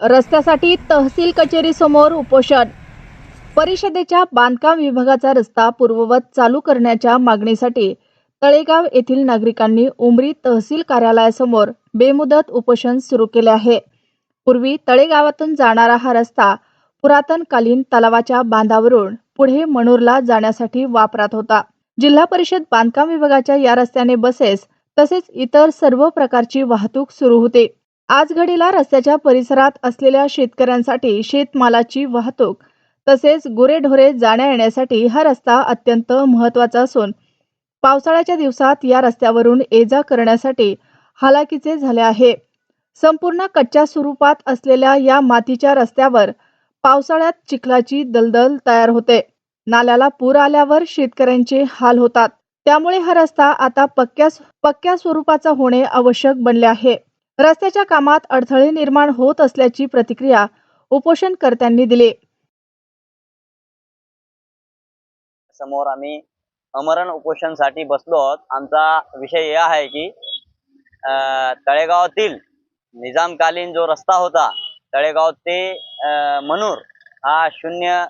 रस्त्यासाठी तहसील कचेरी समोर उपोषण. परिषदेच्या बांधकाम विभागाचा रस्ता पूर्ववत चालू करण्याच्या मागणीसाठी तळेगाव येथील नागरिकांनी उमरी तहसील कार्यालयासमोर बेमुदत उपोषण सुरू केले आहे. पूर्वी तळेगावातून जाणारा हा रस्ता पुरातनकालीन तलावाच्या बांधावरून पुढे मनूरला जाण्यासाठी वापरात होता. जिल्हा परिषद बांधकाम विभागाच्या या रस्त्याने बसेस तसेच इतर सर्व प्रकारची वाहतूक सुरू होते. आज घडीला रस्त्याच्या परिसरात असलेल्या शेतकऱ्यांसाठी शेतमालाची वाहतूक तसेच गुरेढोरे जाण्या येण्यासाठी हा रस्ता अत्यंत महत्त्वाचा असून पावसाळ्याच्या दिवसात या रस्त्यावरून ये जा करण्यासाठी हालाकीचे झाले आहे. संपूर्ण कच्च्या स्वरूपात असलेल्या या मातीच्या रस्त्यावर पावसाळ्यात चिखलाची दलदल तयार होते. नाल्याला पूर आल्यावर शेतकऱ्यांचे हाल होतात. त्यामुळे हा रस्ता आता पक्क्या पक्क्या स्वरूपाचा होणे आवश्यक बनले आहे. रस्त्याच्या कामात अडथळे निर्माण होत असल्याची प्रतिक्रिया उपोषणकर्त्यांनी दिली. समोर आम्ही अमरण उपोषणसाठी बसलो आहोत. आमचा विषय हे आहे की अं, तळेगावातील निजामकालीन जो रस्ता होता तळेगाव ते अं, मनूर हा शून्य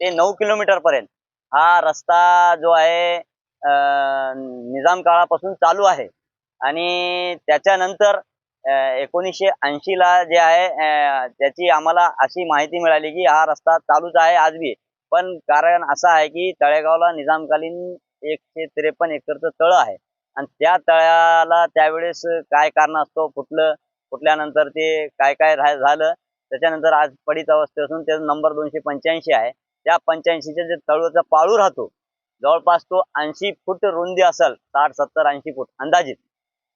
ते नऊ किलोमीटर पर्यंत हा रस्ता जो आहे अं, निजाम काळापासून चालू आहे. आणि त्याच्यानंतर एकोणीसशे ऐंशी ला जे आहे त्याची आम्हाला अशी माहिती मिळाली की हा रस्ता चालूच आहे आजबी. पण कारण असं आहे की तळेगावला निजामकालीन एकशे त्रेपन्न एकरचं तळ आहे. आणि त्या तळ्याला त्यावेळेस काय कारण असतो फुटलं फुटल्यानंतर ते काय काय राह- झालं त्याच्यानंतर आज पडीत अवस्थे असून त्याचा नंबर दोनशे पंच्याऐंशी आहे. त्या पंच्याऐंशीच्या जे तळूचा पाळू राहतो जवळपास तो ऐंशी फूट रुंदी असेल साठ सत्तर ऐंशी फूट अंदाजित.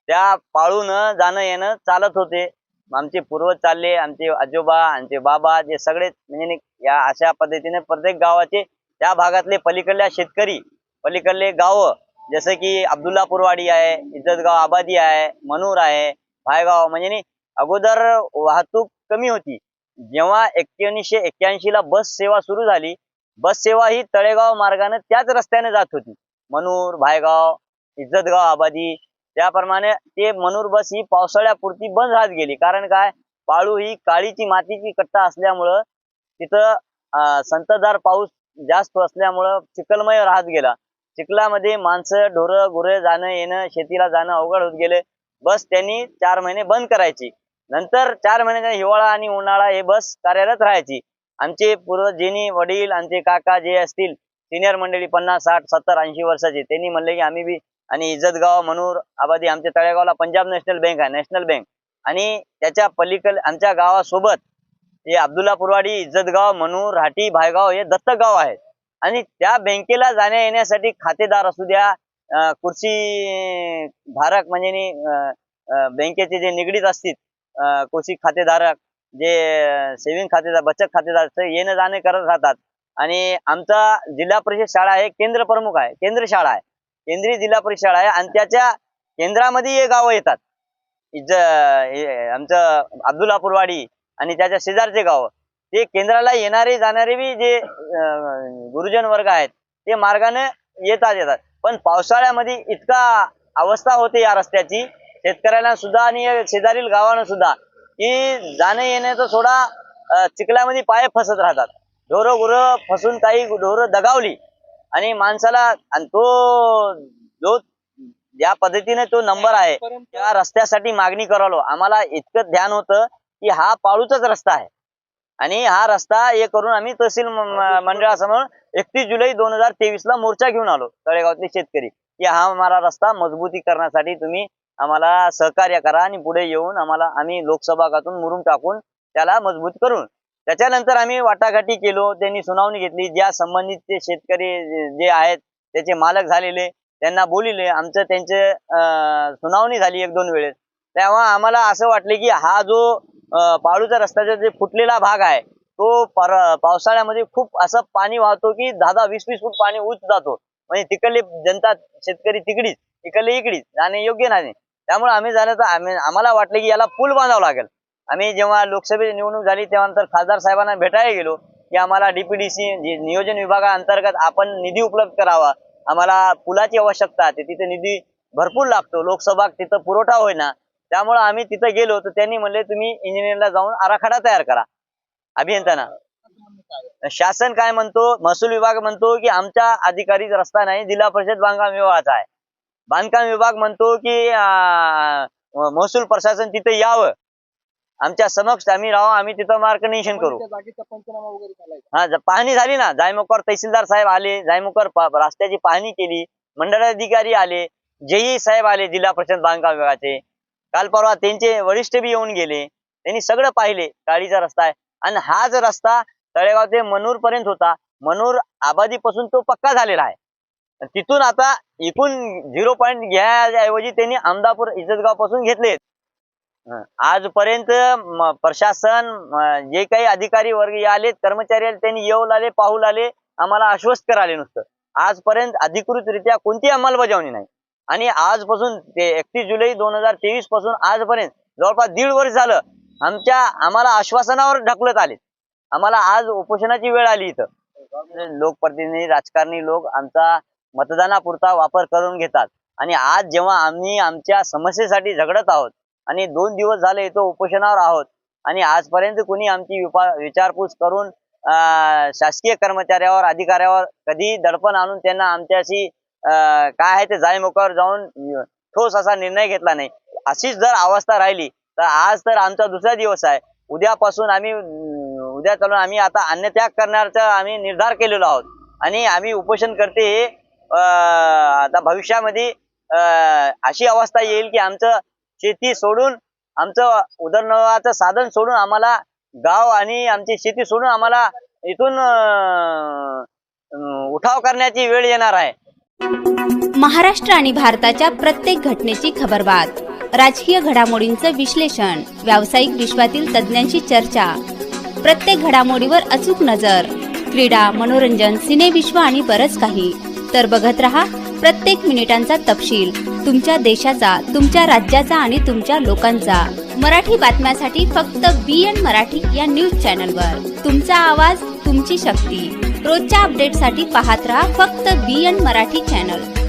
त्या पाळून जाणं येणं चालत होते. आमचे पूर्वज चालले आमचे आजोबा आमचे बाबा जे सगळे म्हणजे या अशा पद्धतीने प्रत्येक गावाचे त्या भागातले पलीकडल्या शेतकरी पलीकडले गाव जसं की अब्दुल्लापूरवाडी आहे इज्जतगाव आबादी आहे मनूर आहे भायगाव म्हणजे अगोदर वाहतूक कमी होती. जेव्हा एकोणीसशे एक्क्याऐंशी ला बस सेवा सुरू झाली बस सेवा ही तळेगाव मार्गाने त्याच रस्त्याने जात होती. मनूर भायगाव इज्जतगाव आबादी त्याप्रमाणे ते मनूर बस ही पावसाळ्यापुरती बंद राहत गेली. कारण काय? पाळू ही काळीची मातीची कट्टा असल्यामुळं तिथं संततधार पाऊस जास्त असल्यामुळं चिखलमय राहत गेला. चिखलामध्ये माणसं ढोरं गुरे जाणं येणं शेतीला जाणं अवघड होत गेले. बस त्यांनी चार महिने बंद करायची. नंतर चार महिन्याच्या हिवाळा आणि उन्हाळा हे बस कार्यरत राहायची. आमचे पूर्वजेनी वडील आमचे काका जे असतील सिनियर मंडळी पन्नास साठ सत्तर ऐंशी वर्षाचे त्यांनी म्हणले की आम्ही बी आणि इज्जतगाव मनूर आबादी आमच्या तळेगावला पंजाब नॅशनल बँक आहे नॅशनल बँक. आणि त्याच्या पलीकड आमच्या गावासोबत हे अब्दुल्ला पुरवाडी इज्जतगाव मनूर राठी भायगाव हे दत्तक गाव आहेत. आणि त्या बँकेला जाण्या येण्यासाठी खातेदार असू द्या अं, खुर्ची धारक म्हणजे नी, बँकेचे जे निगडीत असतील अं, खुर्ची खातेधारक जे सेव्हिंग खातेदार बचत खातेदार ते येणं जाणे करत राहतात. आणि आमचा जिल्हा परिषद शाळा आहे केंद्र प्रमुख आहे केंद्र शाळा आहे. केंद्रीय जिल्हा परिषद आहे आणि त्याच्या केंद्रामध्ये हे गावं येतात. आमचं अब्दुल्लापूरवाडी आणि त्याच्या शेजारचे गाव. ते केंद्राला येणारे जाणारे बी जे गुरुजन वर्ग आहेत ते मार्गाने येतात येतात. पण पावसाळ्यामध्ये इतका अवस्था होते या रस्त्याची शेतकऱ्यांना सुद्धा आणि शेजारील गावांना सुद्धा की जाणं येण्याचा सोडा चिखल्यामध्ये चिखलामध्ये पाय फसत राहतात. ढोरं गुरं फसून काही ढोरं दगावली आणि माणसाला आणि तो जो ज्या पद्धतीने तो नंबर आहे त्या रस्त्यासाठी मागणी करालो. आम्हाला इतकं ध्यान होतं की हा पाळूचाच रस्ता आहे. आणि हा रस्ता हे करून आम्ही तहसील मंडळासमोर एकतीस जुलै दोन हजार तेवीस ला मोर्चा घेऊन आलो तळेगावातले शेतकरी. की हा आम्हाला रस्ता मजबूती करण्यासाठी तुम्ही आम्हाला सहकार्य करा आणि पुढे येऊन आम्हाला आम्ही लोकसभागातून मुरून टाकून त्याला मजबूत करून त्याच्यानंतर आम्ही वाटाघाटी केलो त्यांनी सुनावणी घेतली ज्या संबंधित ते शेतकरी जे- आहेत त्याचे मालक झालेले त्यांना बोलिले आमचं त्यांचे सुनावणी झाली एक दोन वेळेस. तेव्हा आम्हाला असं वाटले की हा जो पाळूचा रस्त्याचा जे फुटलेला भाग आहे तो पर- पावसाळ्यामध्ये खूप असं पाणी वाहतो की दहा दहा वीस वीस फूट पाणी उच जातो. म्हणजे तिकडली जनता शेतकरी तिकडीच इकडले इकडीच जाणे योग्य नाही. त्यामुळे आम्ही झालं तर आम्ही आम्हाला वाटले की याला पूल बांधावं लागेल. आम्ही जेव्हा लोकसभेची निवडणूक झाली तेव्हा खासदार साहेबांना भेटायला गेलो की आम्हाला डीपीडीसी नियोजन विभागाअंतर्गत आपण निधी उपलब्ध करावा. आम्हाला पुलाची आवश्यकता आहे तिथे निधी भरपूर लागतो. लोकसभा तिथं पुरवठा होईना. त्यामुळे आम्ही तिथं गेलो तर त्यांनी म्हणले तुम्ही इंजिनिअरला जाऊन आराखडा तयार करा. अभियंत्यांना शासन काय म्हणतो? महसूल विभाग म्हणतो की आमच्या अधिकारी रस्ता नाही जिल्हा परिषद बांधकाम विभागाचा आहे. बांधकाम विभाग म्हणतो की महसूल प्रशासन तिथे यावं. आमच्या समक्ष आम्ही राहू आम्ही तिथं मार्गदर्शन करू. हा पाहणी झाली ना जायमुकर तहसीलदार साहेब आले जायमुकर प- रस्त्याची पाहणी केली मंडळाधिकारी आले जेई साहेब आले जिल्हा परिषद बांधकाम विभागाचे. काल परवा त्यांचे वरिष्ठ बी येऊन गेले. त्यांनी सगळं पाहिले गाडीचा रस्ता आहे. आणि हा जो रस्ता तळेगाव ते मनूर पर्यंत होता मनूर आबादीपासून तो पक्का झालेला आहे. तिथून आता एकूण झिरो पॉईंट घ्याऐवजी त्यांनी अहमदापूर इज्जतगावपासून घेतलेत. हं. आजपर्यंत प्रशासन जे काही अधिकारी वर्ग आलेत कर्मचारी आले त्यांनी येऊ लागले पाहू लागले आम्हाला आश्वस्त कराले नुसतं. आजपर्यंत अधिकृतरित्या कोणती अंमलबजावणी नाही. आणि आजपासून ते एकतीस जुलै दोन हजार तेवीसपासून आजपर्यंत जवळपास दीड वर्ष झालं आमच्या आम्हाला आश्वासनावर ढकलत आले आम्हाला आज उपोषणाची वेळ आली इथं. लोकप्रतिनिधी राजकारणी लोक आमचा मतदानापुरता वापर करून घेतात. आणि आज जेव्हा आम्ही आमच्या समस्येसाठी झगडत आहोत आणि दोन दिवस झाले तो उपोषणावर आहोत. आणि आजपर्यंत कुणी आमची विपा- विचारपूस करून शासकीय कर्मचाऱ्यावर अधिकाऱ्यावर कधी दडपण आणून त्यांना आमच्याशी काय आहे ते जायमुखावर जाऊन ठोस असा निर्णय घेतला नाही. अशीच जर अवस्था राहिली तर आज तर आमचा दुसरा दिवस आहे. उद्यापासून आम्ही उद्या चालून आम्ही आता अन्नत्याग करण्याचा आम्ही निर्धार केलेलो आहोत. आणि आम्ही उपोषण करते हे आता भविष्यामध्ये अं, अशी अवस्था येईल की आमचं शेती सोडून आमचं उदरनिर्वाहाचं साधन सोडून आम्हाला गाव आणि आमची शेती सोडून आम्हाला इथून उठाव करण्याची वेळ येणार आहे. महाराष्ट्र आणि भारताच्या प्रत्येक घटनेची खबरबात राजकीय घडामोडींचं विश्लेषण व्यावसायिक विश्वातील तज्ज्ञांची चर्चा प्रत्येक घडामोडीवर अचूक नजर क्रीडा मनोरंजन सिनेविश्व आणि बरंच काही. तर बघत रहा प्रत्येक मिनिटांचा तपशील. तुमच्या देशाचा तुमच्या राज्याचा आणि तुमच्या लोकांचा. मराठी बातम्यासाठी फक्त बी एन मराठी या न्यूज चॅनलवर. तुमचा आवाज तुमची शक्ती. रोजच्या अपडेटसाठी पाहत रहा फक्त बी एन मराठी चॅनल.